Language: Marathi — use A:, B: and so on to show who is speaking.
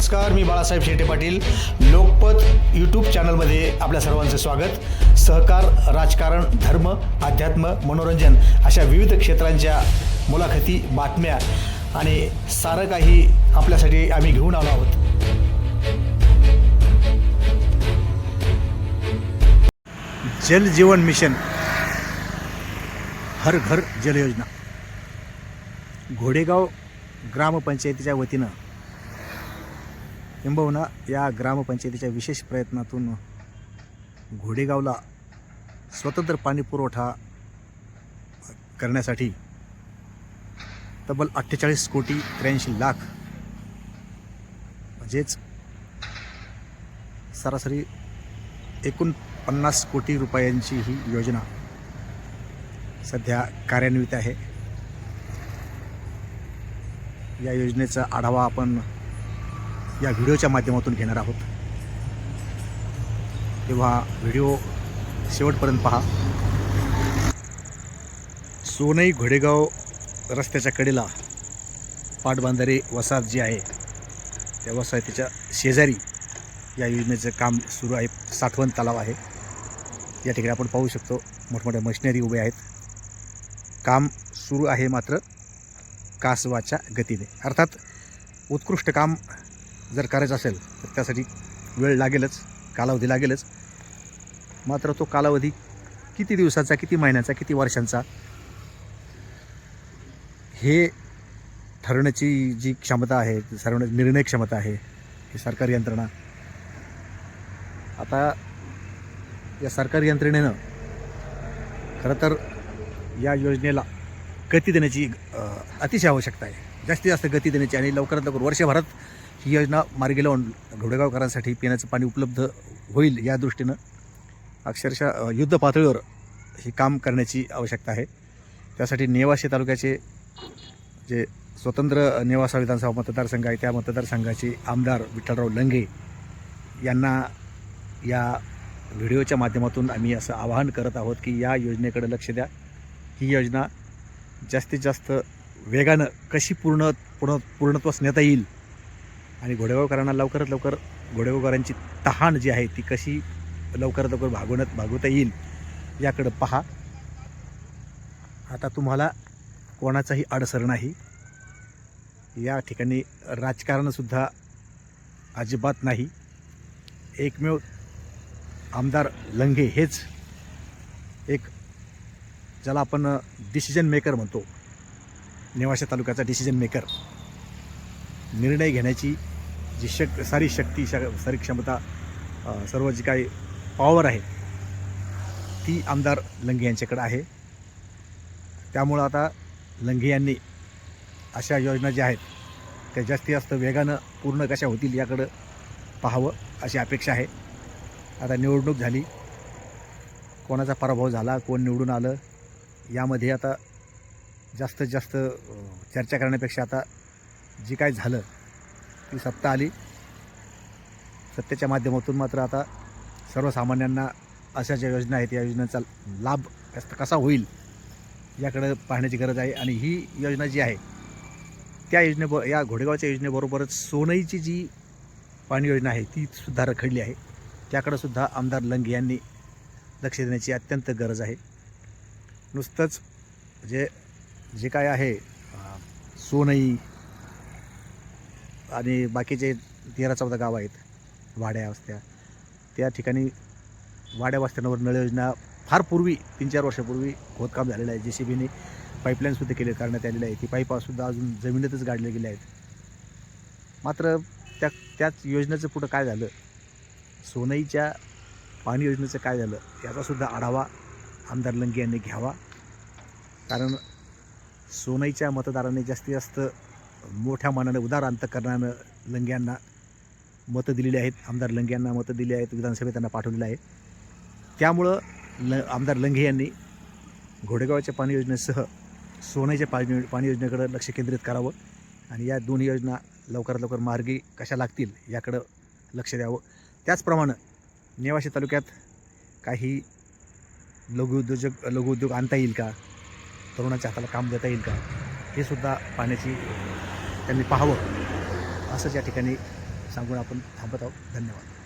A: नमस्कार मी बाळासाहेब शेटे पाटील. लोकपत यूट्यूब चॅनलमध्ये आपल्या सर्वांचं स्वागत. सहकार राजकारण धर्म अध्यात्म मनोरंजन अशा विविध क्षेत्रांच्या मुलाखती बातम्या आणि सारं काही आपल्यासाठी आम्ही घेऊन आलो आहोत. जल जीवन मिशन हर घर जल योजना. घोडेगाव ग्रामपंचायतीच्या वतीनं किंबहुना या ग्रामपंचायतीच्या विशेष प्रयत्नातून घोडेगावला स्वतंत्र पाणी पुरवठा करण्यासाठी तब्बल अठ्ठेचाळीस कोटी त्र्याऐंशी लाख म्हणजेच सरासरी एकूण पन्नास कोटी रुपयांची ही योजना सध्या कार्यान्वित आहे. या योजनेचा आढावा आपण या व्हिडिओच्या माध्यमातून घेणार आहोत. तेव्हा व्हिडिओ शेवटपर्यंत पहा. सोनई घोडेगाव रस्त्याच्या कडेला पाटबांधारे वसाहत जी आहे त्या वसाहतीच्या शेजारी या योजनेचं काम सुरू आहे. साठवण तलाव आहे. या ठिकाणी आपण पाहू शकतो मोठमोठ्या मशिनरी उभे आहेत. काम सुरू आहे मात्र कासवाच्या गतीने. अर्थात उत्कृष्ट काम जर करायचं असेल तर त्यासाठी वेळ लागेलच कालावधी लागेलच. मात्र तो कालावधी किती दिवसाचा किती महिन्याचा किती वर्षांचा हे ठरवण्याची जी क्षमता आहे ठरवण्याची निर्णय क्षमता आहे ही सरकारी यंत्रणा. आता या सरकारी यंत्रणेनं खरं तर या योजनेला गती देण्याची अतिशय आवश्यकता आहे. जास्तीत जास्त गती देण्याची आणि लवकरात लवकर वर्षभरात ही योजना मार्गी लावून घोडेगावकरांसाठी पिण्याचं पाणी उपलब्ध होईल या दृष्टीनं अक्षरशः युद्ध पातळीवर हे काम करण्याची आवश्यकता आहे. त्यासाठी नेवासे तालुक्याचे जे स्वतंत्र नेवासा विधानसभा मतदारसंघ आहे त्या मतदारसंघाचे आमदार विठ्ठलराव लंगे यांना या व्हिडिओच्या माध्यमातून आम्ही असं आवाहन करत आहोत की या योजनेकडे लक्ष द्या. ही योजना जास्तीत जास्त वेगानं कशी पूर्ण पूर्ण पूर्णत्वास नेता येईल आणि घोडेगावकरांना लवकरात लवकर घोडेगावकरांची तहान जी आहे ती कशी लवकरात लवकर भागवण्यात भागवता येईल याकडं पहा. आता तुम्हाला कोणाचाही अडसर नाही. या ठिकाणी राजकारणसुद्धा अजिबात नाही. एकमेव आमदार लंगे हेच एक ज्याला आपण डिसिजन मेकर म्हणतो. नेवाशा तालुक्याचा डिसिजन मेकर निर्णय घेण्याची जी शक सारी शक्ती श सारी क्षमता सर्व जी काही पॉवर आहे ती आमदार लंगे यांच्याकडे आहे. त्यामुळं आता लंगे यांनी अशा योजना ज्या आहेत त्या जास्तीत जास्त वेगानं पूर्ण कशा होतील याकडं पाहावं अशी अपेक्षा आहे. आता निवडणूक झाली कोणाचा पराभव झाला कोण निवडून आलं यामध्ये आता जास्तीत जास्त चर्चा करण्यापेक्षा आता जे काय झालं ती सत्ता आली. सत्तेच्या माध्यमातून मात्र आता सर्वसामान्यांना अशा ज्या योजना आहेत या योजनेचा लाभ जास्त कसा होईल याकडं पाहण्याची गरज आहे. आणि ही योजना जी आहे त्या योजने या घोडेगावच्या योजनेबरोबरच सोनईची जी पाणी योजना आहे ती सुद्धा रखडली आहे. त्याकडं सुद्धा आमदार लंगे यांनी लक्ष देण्याची अत्यंत गरज आहे. नुसतंच जे जे काय आहे सोनई आणि बाकीचे तेरा चौदा गाव आहेत वाड्या वस्त्या. त्या ठिकाणी वाड्या वस्त्यांवर नळ योजना फार पूर्वी तीन चार वर्षापूर्वी खोदकाम झालेलं आहे. जे सी बीने पाईपलाईनसुद्धा केले करण्यात आलेली आहे. ती पाईपसुद्धा अजून जमिनीतच गाडले गेले आहेत. मात्र त्या त्याच योजनेचं पुढं काय झालं? सोनईच्या पाणी योजनेचं काय झालं? याचासुद्धा आढावा आमदार लंगे यांनी घ्यावा. कारण सोनईच्या मतदारांनी जास्तीत जास्त मोठ्या मनाने उदार अंतकरणानं लंगे यांना मतं दिलेली आहेत. आमदार लंगे यांना मतं दिली आहेत. विधानसभेत त्यांना पाठवलेलं आहे. त्यामुळं ल आमदार लंगे यांनी घोडेगावच्या पाणी योजनेसह सोन्याच्या पाणी पाणी योजनेकडं लक्ष केंद्रित करावं आणि या दोन्ही योजना लवकरात लवकर मार्गी कशा लागतील याकडं लक्ष द्यावं. त्याचप्रमाणे नेवाशी तालुक्यात काही लघुउद्योजक लघुउद्योग आणता येईल का? तरुणाच्या हाताला काम देता येईल का? हे सुद्धा पाण्याची त्यांनी पाहावं असंच या ठिकाणी सांगून आपण थांबत आहोत. धन्यवाद.